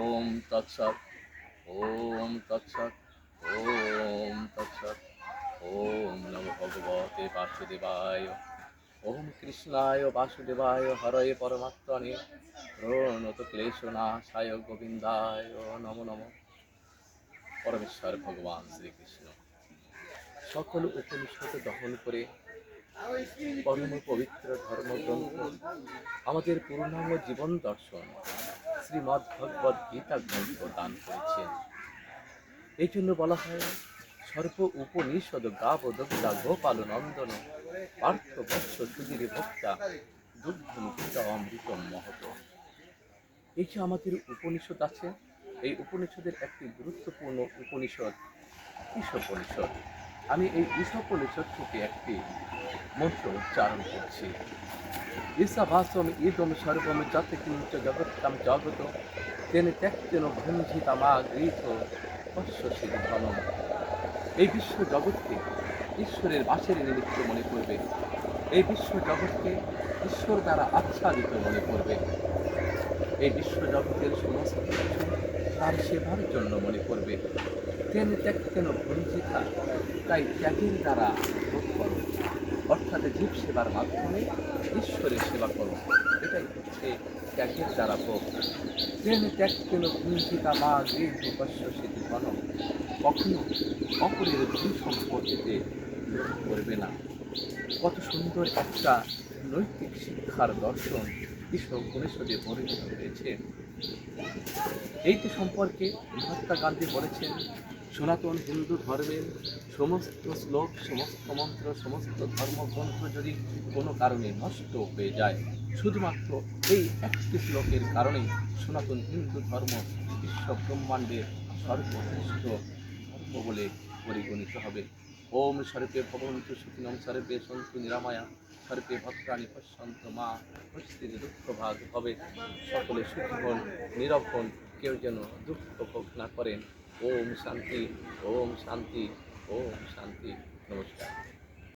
ওম তৎসৎ ওম তৎসৎ ওম তৎসৎ, ওম নম ভগবতে বাসুদেবায়, ওম কৃষ্ণায় বাসুদেবায়, হরয়ে পরমাত্মনে, প্রণত ক্লেশনাশায় গোবিন্দায়, নম নম। পরমেশ্বর ভগবান শ্রীকৃষ্ণ। সকল উপনিষদ দহন করে পরম পবিত্র ধর্মগ্রন্থ, আমাদের পূর্ণাঙ্গ জীবন দর্শন শ্রীমদ্ ভগবদ গীতা গ্রন্থ দান করেছেন। এই জন্য বলা হয়, সর্ব উপনিষদ গাব দগ্ধা গোপাল নন্দন পার্থ বৎস সুধীর ভক্তা দুগ্ধ মুক্ত অমৃত মহত। এই যে আমাদের উপনিষদ আছে, এই উপনিষদের একটি গুরুত্বপূর্ণ উপনিষদ, ঈশোপনিষদ। আমি এই ঈশোপনিষদ থেকে একটি মন্ত্র উচ্চারণ করছি। ঈশাভাসম ইদম সর্বম যত কিঞ্চ জগত্তম জগত তেন ত্যক্তেন পশ্য ধনম এই বিশ্ব জগৎকে ঈশ্বরের বাসের নিমিত্ত মনে করবে এই বিশ্ব জগৎকে ঈশ্বর দ্বারা আচ্ছাদিত মনে করবে এই বিশ্ব জগতের সমস্ত কিছু তার সেবার জন্য মনে করবে তেন ত্যাগতেন ভঞ্জিতা তাই ত্যাগের দ্বারা অর্থাৎ জীব সেবার মাধ্যমে ঈশ্বরের সেবা করো। এটাই হচ্ছে ত্যাগের দ্বারা ভোগ। তেন ত্যাগতেন ভঞ্জিতা মা গৃহ পশ্য স্মৃতি বনম কখনো অপরের ভূ লোভ করবে না। কত সুন্দর একটা নৈতিক শিক্ষার দর্শন কৃষ্ণ উপনিষদে পরিণত হয়েছে। এইটি সম্পর্কে মহাত্মা গান্ধী বলেছেন সনাতন হিন্দু ধর্মের সমস্ত শ্লোক, সমস্ত মন্ত্র, সমস্ত ধর্মগ্রন্থ যদি কোনো কারণে নষ্ট হয়ে যায়, শুধুমাত্র এই একটি শ্লোকের কারণেই সনাতন হিন্দু ধর্ম বিশ্ব ব্রহ্মাণ্ডের সর্বশ্রেষ্ঠ ধর্ম বলে পরিগণিত হবে। ওম স্বরূপে ভগবন্তু সুখিনম, স্বরূপে সন্তু নিরাময়া, স্বরূপে ভক্তানি পশ্যন্ত মা পরিস্থিতি দুঃখ ভাগ হবে। সকলে সুখী হন, নীরব হন, কেউ যেন দুঃখ ভোগ না করেন। ওম শান্তি ওম শান্তি ওম শান্তি। নমস্কার।